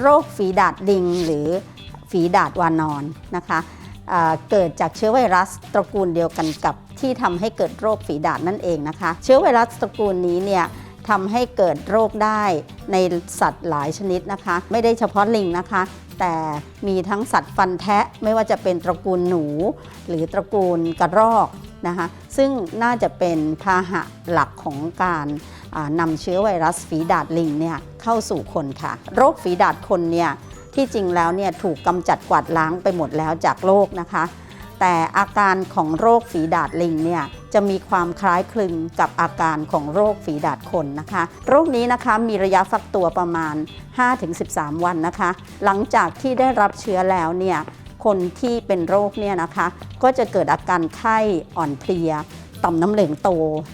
โรคฝีดาดลิงหรือฝีดาดวานอนนะคะเกิดจากเชื้อไวรัสตระกูลเดียวกันกับที่ทำให้เกิดโรคฝีดาดนั่นเองนะคะ เชื้อไวรัสตระกูลนี้เนี่ยทำให้เกิดโรคได้ในสัตว์หลายชนิดนะคะ ไม่ได้เฉพาะลิงนะคะ แต่มีทั้งสัตว์ฟันแทะไม่ว่าจะเป็นตระกูลหนู หรือตระกูลกระรอกนะคะซึ่งน่าจะเป็นพาหะหลักของการนำเชื้อไวรัสฝีดาดลิงเนี่ย เข้าสู่คนค่ะ โรคฝีดาดคนเนี่ยที่จริงแล้วเนี่ยถูกกำจัดกวาดล้างไปหมดแล้วจากโลกนะคะ แต่อาการของโรคฝีดาดลิงเนี่ยจะมีความคล้ายคลึงกับอาการของโรคฝีดาดคนนะคะ โรคนี้นะคะมีระยะฟักตัวประมาณ 5-13 วันนะคะ หลังจากที่ได้รับเชื้อแล้วเนี่ยคนที่เป็นโรคเนี่ยนะคะ ก็จะเกิดอาการไข้อ่อนเพลีย ต่อมน้ำเหลืองโต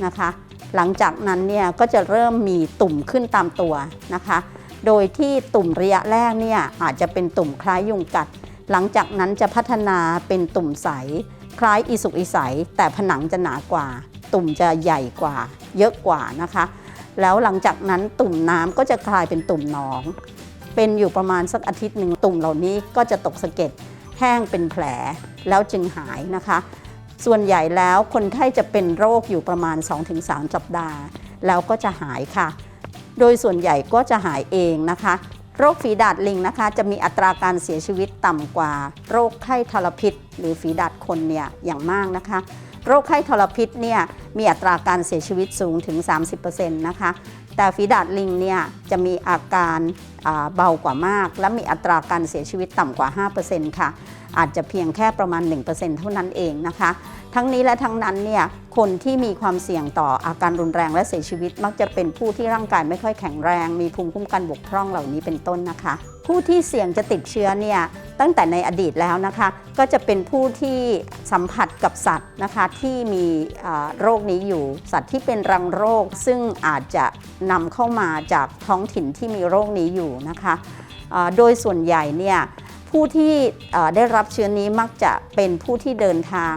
นะคะ หลังจากนั้นเนี่ยก็จะเริ่มมีตุ่มขึ้นตามตัวนะคะ โดยที่ตุ่มระยะแรกเนี่ยอาจจะเป็นตุ่มคล้ายยุงกัด หลังจากนั้นจะพัฒนาเป็นตุ่มใส คล้ายอีสุกอีใส แต่ผนังจะหนากว่า ตุ่มจะใหญ่กว่า เยอะกว่านะคะ แล้วหลังจากนั้นตุ่มน้ำก็จะกลายเป็นตุ่มหนอง เป็นอยู่ประมาณสักอาทิตย์หนึ่งตุ่มเหล่านี้ก็จะตกสะเก็ดแห้งเป็นแผลแล้วจึงหายนะคะ ส่วนใหญ่แล้วคนไข้จะเป็นโรคอยู่ประมาณ 2-3 สัปดาห์ แล้วก็จะหายค่ะ โดยส่วนใหญ่ก็จะหายเองนะคะ โรคฝีดาดลิงนะคะ จะมีอัตราการเสียชีวิตต่ำกว่า โรคไข้ทรพิษ หรือฝีดาดคนเนี่ยอย่างมากนะคะ โรคไข้ทรพิษเนี่ยมีอัตราการเสียชีวิตสูงถึง 30%นะคะแต่ฝีดาดลิงเนี่ยจะมีอาการ เบากว่ามาก และมีอัตราการเสียชีวิตต่ำกว่า 5%ค่ะ อาจจะเพียงแค่ประมาณ 1%เท่านั้นเองนะคะ ทั้งนี้และทั้งนั้นเนี่ยคนที่มีความเสี่ยงต่ออาการรุนแรงและเสียชีวิต มักจะเป็นผู้ที่ร่างกายไม่ค่อยแข็งแรง มีภูมิคุ้มกันบกพร่องเหล่านี้เป็นต้นนะคะ ผู้ที่เสี่ยงจะติดเชื้อเนี่ยตั้งแต่ในอดีตแล้วนะคะ ก็จะเป็นผู้ที่สัมผัสกับสัตว์นะคะที่มีโรคนี้อยู่ สัตว์ที่เป็นรังโรคซึ่งอาจจะนำเข้ามาจากท้องถิ่นที่มีโรคนี้อยู่นะคะโดยส่วนใหญ่เนี่ยผู้ที่ได้รับเชื้อนี้มักจะเป็นผู้ที่เดินทาง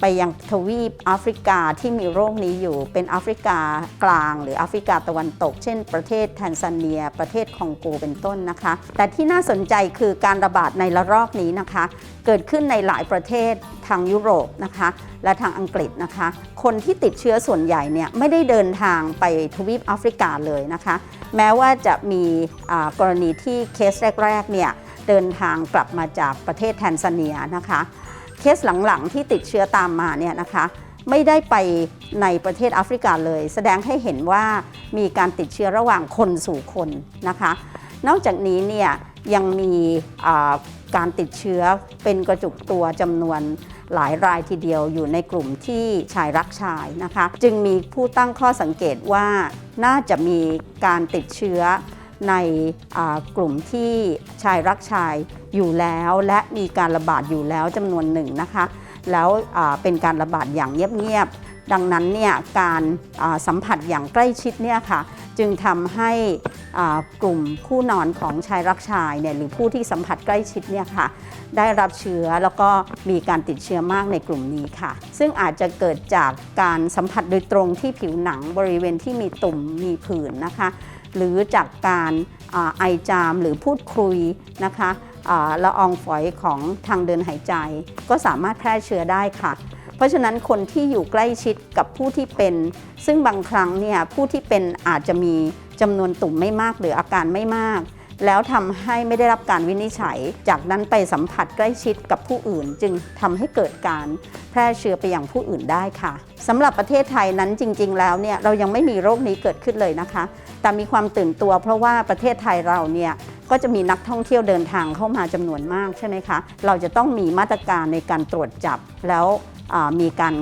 ไปยังทวีปแอฟริกาที่มีโรคนี้อยู่เป็นแอฟริกากลาง หรือแอฟริกาตะวันตก เช่น ประเทศแทนซาเนีย ประเทศคองโกเป็นต้นนะคะ แต่ที่น่าสนใจคือการระบาดในระลอกนี้นะคะ เกิดขึ้นในหลายประเทศทางยุโรปนะคะ และทางอังกฤษนะคะ คนที่ติดเชื้อส่วนใหญ่เนี่ยไม่ได้เดินทางไปทวีปแอฟริกาเลยนะคะ แม้ว่าจะมีอ่ากรณีที่เคสแรกๆเนี่ยเดินทางกลับมาจากประเทศแทนซาเนียนะคะ เคสหลังๆ ที่ติดเชื้อตามมาเนี่ยนะคะไม่ได้ไปในประเทศแอฟริกาเลย แสดงให้เห็นว่ามีการติดเชื้อระหว่างคนสู่คนนะคะ นอกจากนี้เนี่ยยังมีการติดเชื้อเป็นกระจุกตัวจำนวนหลายรายทีเดียวอยู่ในกลุ่มที่ชายรักชายนะคะ จึงมีผู้ตั้งข้อสังเกตว่าน่าจะมีการติดเชื้อ ในกลุ่มที่ชายรักชายอยู่แล้ว และมีการระบาดอยู่แล้วจำนวนหนึ่งนะคะ แล้วเป็นการระบาดอย่างเงียบๆดังนั้นเนี่ยการสัมผัสอย่างใกล้ชิดเนี่ยค่ะจึงทำให้กลุ่มคู่นอนของชายรักชายเนี่ยหรือผู้ที่สัมผัสใกล้ชิดเนี่ยค่ะได้รับเชื้อแล้วก็มีการติดเชื้อมากในกลุ่มนี้ค่ะ ซึ่งอาจจะเกิดจากการสัมผัสโดยตรงที่ผิวหนังบริเวณที่มีตุ่มมีผื่นนะคะ หรือจากการอไอจามหรือพูดคุยนะคะละอองฝอยของทางเดินหายใจ ก็สามารถแพร่เชื้อได้ค่ะ เพราะฉะนั้นคนที่อยู่ใกล้ชิดกับผู้ที่เป็น ซึ่งบางครั้งเนี่ยผู้ที่เป็นอาจจะมีจำนวนตุ่มไม่มากหรืออาการไม่มาก แล้วทำให้ไม่ได้รับการวินิจฉัย จากนั้นไปสัมผัสใกล้ชิดกับผู้อื่น จึงทำให้เกิดการแพร่เชื้อไปอยังผู้อื่นได้ค่ะสำหรับประเทศไทยนั้นจริง ๆ แล้วเนี่ยเรายังไม่มีโรคนี้เกิดขึ้นเลยนะคะ แต่มีความตื่นตัว เพราะว่าประเทศไทยเราเนี่ยก็จะมีนักท่องเที่ยวเดินทางเข้ามาจำนวนมากใช่ไหมคะ เราจะต้องมีมาตรการในการตรวจจับแล้ว มีการ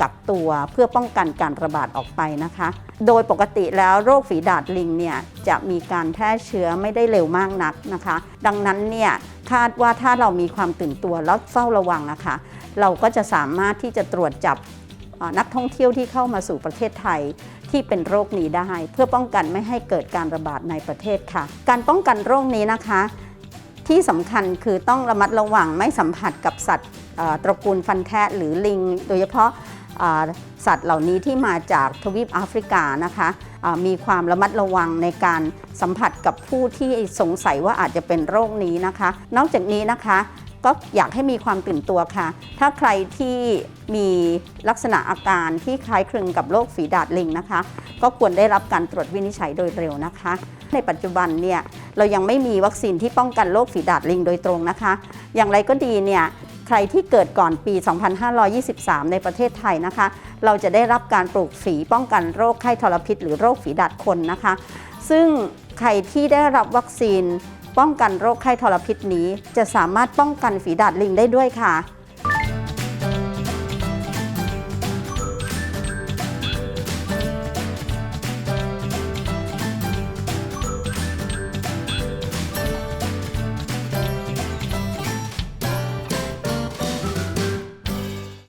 กักตัวเพื่อป้องกันการระบาดออกไปนะคะ โดยปกติแล้วโรคฝีดาดลิงเนี่ยจะมีการแพร่เชื้อไม่ได้เร็วมากนักนะคะ ดังนั้นเนี่ยคาดว่าถ้าเรามีความตื่นตัวแล้วเฝ้าระวังนะคะ เราก็จะสามารถที่จะตรวจจับนักท่องเที่ยวที่เข้ามาสู่ประเทศไทยที่เป็นโรคนี้ได้ เพื่อป้องกันไม่ให้เกิดการระบาดในประเทศค่ะ การป้องกันโรคนี้นะคะ ที่สำคัญคือต้องระมัดระวังไม่สัมผัสกับสัตว์ ตระกูลฟันแทะหรือลิง โดยเฉพาะสัตว์เหล่านี้ที่มาจากทวีปแอฟริกานะคะมีความระมัดระวังในการสัมผัสกับผู้ที่สงสัยว่าอาจจะเป็นโรคนี้นะคะ นอกจากนี้นะคะก็อยากให้มีความตื่นตัวค่ะ ถ้าใครที่มีลักษณะอาการที่คล้ายคลึงกับโรคฝีดาดลิงนะคะ ก็ควรได้รับการตรวจวินิจฉัยโดยเร็วนะคะ ในปัจจุบันเนี่ยเรายังไม่มีวัคซีนที่ป้องกันโรคฝีดาดลิงโดยตรงนะคะ อย่างไรก็ดีเนี่ย ใครที่เกิดก่อนปี 2523 ในประเทศไทยนะคะ เราจะได้รับการปลูกฝีป้องกันโรคไข้ทรพิษ หรือโรคฝีดาดคนนะคะ ซึ่งใครที่ได้รับวัคซีนป้องกันโรคไข้ทรพิษนี้ จะสามารถป้องกันฝีดาดลิงได้ด้วยค่ะ